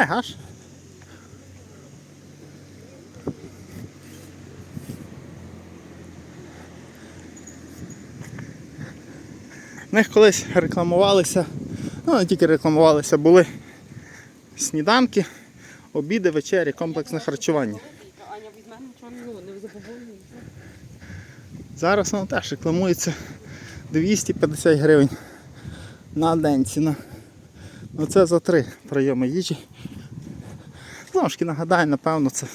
Мегаш. В них колись рекламувалися, ну не тільки рекламувалися, були сніданки, обіди, вечері, комплексне харчування. Забобовує. Зараз воно теж рекламується 250 гривень на день ціна. Ну це за три прийоми їжі. Знову ж нагадаю, напевно, це.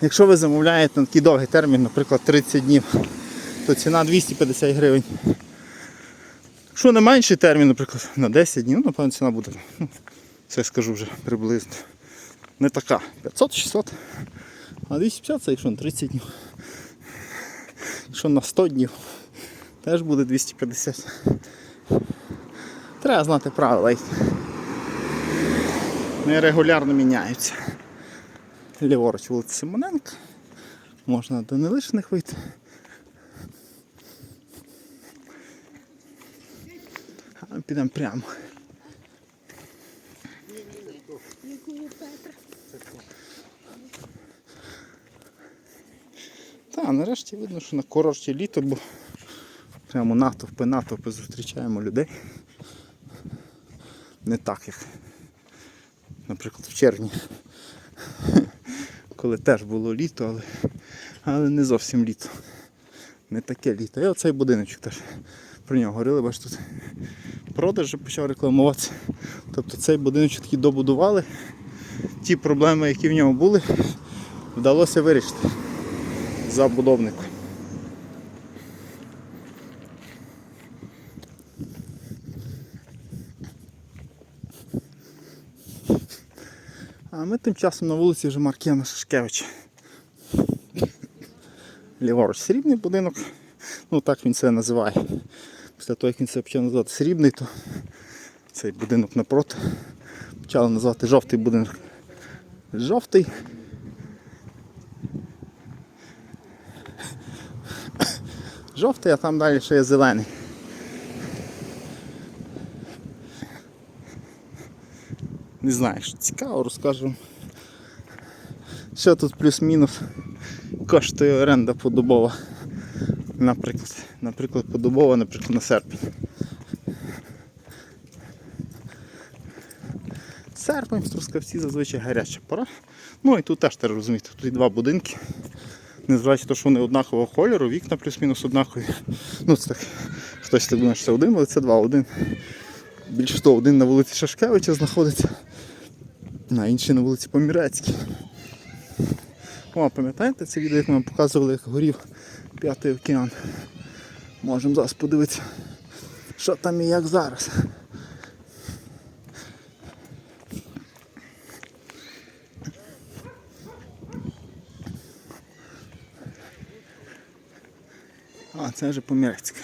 Якщо ви замовляєте на такий довгий термін, наприклад 30 днів, то ціна 250 гривень. Якщо на менший термін, наприклад, на 10 днів, напевно, ціна буде. Ну, це я скажу вже приблизно. Не така. 500-600. А 250 це якщо на 30 днів. Якщо на 100 днів, теж буде 250. Треба знати правила. Вони регулярно міняються. Ліворуч вулиця Симоненка. Можна до нелишних вийти. А підемо прямо. Та, нарешті видно, що на курорті літо, бо прямо натовпи, натовпи зустрічаємо людей. Не так, як, наприклад, в червні, коли теж було літо, але, але не зовсім літо. Не таке літо. І оцей будиночок теж про нього говорили, бач тут продаж почав рекламуватися. Тобто цей будиночок таки добудували. Ті проблеми, які в ньому були, вдалося вирішити забудовнику. А ми тим часом на вулиці вже Маркіяна Шашкевича. Ліворуч срібний будинок. Ну так він це називає. Після того, як він це почав називати срібний, то цей будинок напроти почали називати жовтий будинок. Жовтий. Жовтий, а там далі ще є зелений. Не знаю, що цікаво, розкажу. Що тут плюс-мінус коштує оренда подобова. Наприклад, наприклад, подобова, наприклад, на серпень. Серпень в Трускавці зазвичай гаряча пора. Ну і тут теж треба розуміти, тут є два будинки. Незважаючи на те, що вони однакового кольору, вікна плюс-мінус однакові. Ну це так, хтось так думає, що це один, але це два. Один. Більше того, один на вулиці Шашкевича знаходиться, а інший на вулиці Помірецькій. О, пам'ятаєте це відео, як ми показували, як горів п'ятий океан. Можемо зараз подивитися, що там і як зараз. А, це вже Помірецька.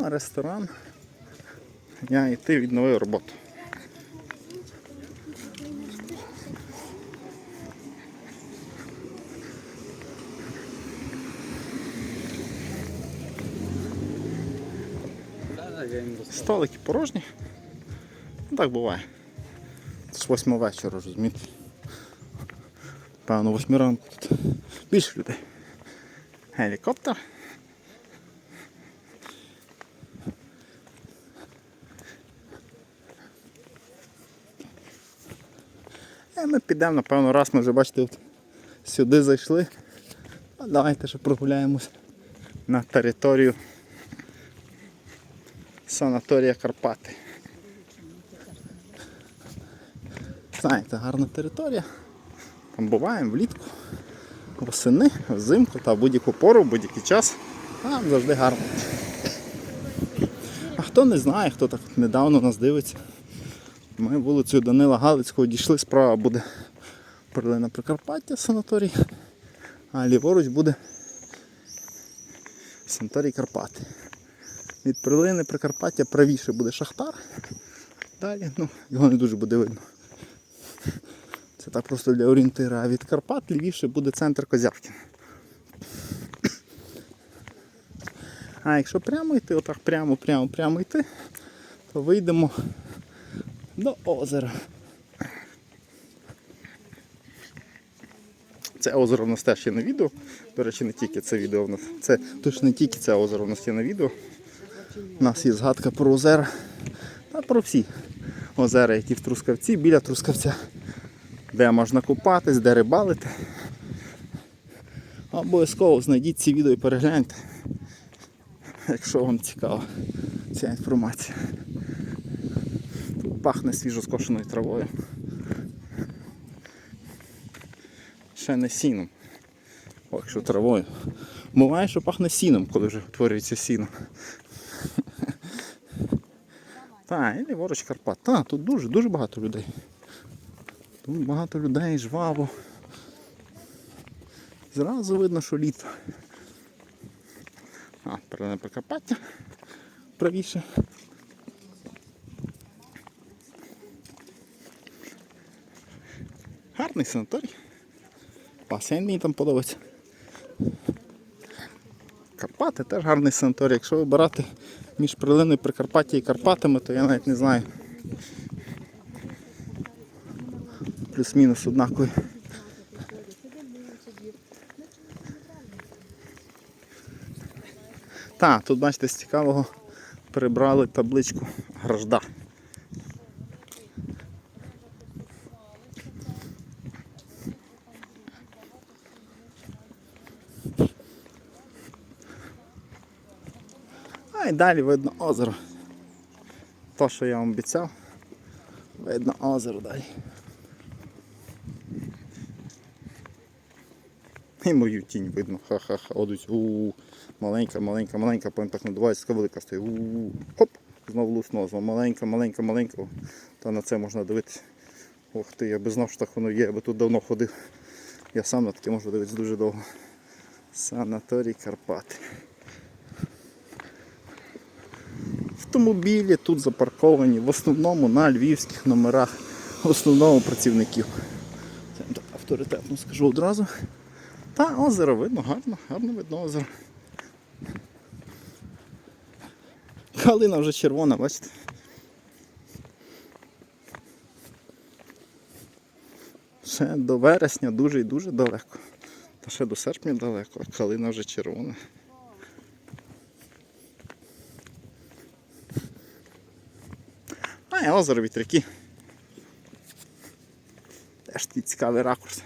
А, ресторан. Я йти відновив роботу. Столики порожні. Ну, так буває. З восьми вечора, розумієте. Певно, восьми ранку тут більше людей. Гелікоптер. Ми підемо, напевно, раз ми вже бачите, от сюди зайшли. А давайте ще прогуляємось на територію санаторія Карпати. Знаєте, гарна територія. Там буваємо влітку, восени, взимку та будь-яку пору, будь-який час. Там завжди гарно. А хто не знає, хто так недавно нас дивиться. Ми вулицею Данила Галицького дійшли, справа буде Перлина Прикарпаття санаторій, а ліворуч буде санаторій Карпати. Від Перлини Прикарпаття правіше буде Шахтар. Далі, ну, його не дуже буде видно. Це так просто для орієнтира. А від Карпат лівіше буде центр Козявкіна. А якщо прямо йти, отак прямо, прямо, прямо йти, то вийдемо до озера. Це озеро в нас теж є на відео. До речі, не тільки це відео в нас. Це точно не тільки це озеро в нас є на відео. У нас є згадка про озера та про всі озера, які в Трускавці, біля Трускавця, де можна купатись, де рибалити. Обов'язково знайдіть ці відео і перегляньте, якщо вам цікава ця інформація. Пахне свіжо скошеною травою. Ще не сіном. О, якщо травою. Буває, що пахне сіном, коли вже утворюється сіно. Так, і ліворуч Карпат. Так, тут дуже, дуже багато людей. Тут багато людей, жваво. Зразу видно, що літо. А, передане Прикарпаття. Правіше. Гарний санаторій. Басейн мені там подобається. Карпати теж гарний санаторій. Якщо вибирати між прилиною Прикарпаття і Карпатами, то я навіть не знаю. Плюс-мінус однакові. Так, тут бачите, з цікавого прибрали табличку Гражда. А і далі видно озеро. То, що я вам обіцяв, видно озеро далі. І мою тінь видно. Ха-ха-ха. Одуть. У маленька, маленька, маленька, потім так надувається, така велика стоїть. У Хоп! Знову луснула, знову маленька, маленька, маленька. Та на це можна дивитися. Ох ти, я би знав, що так воно є, я би тут давно ходив. Я сам на таке можу дивитися дуже довго. Санаторій Карпати. Автомобілі тут запарковані в основному на львівських номерах, в основному працівників. Це авторитетно скажу одразу. Та озеро видно, гарно, гарно видно озеро. Калина вже червона, бачите? Ще до вересня дуже і дуже далеко. Та ще до серпня далеко, а калина вже червона. А і озеро вітряки. Теж такий цікавий ракурс.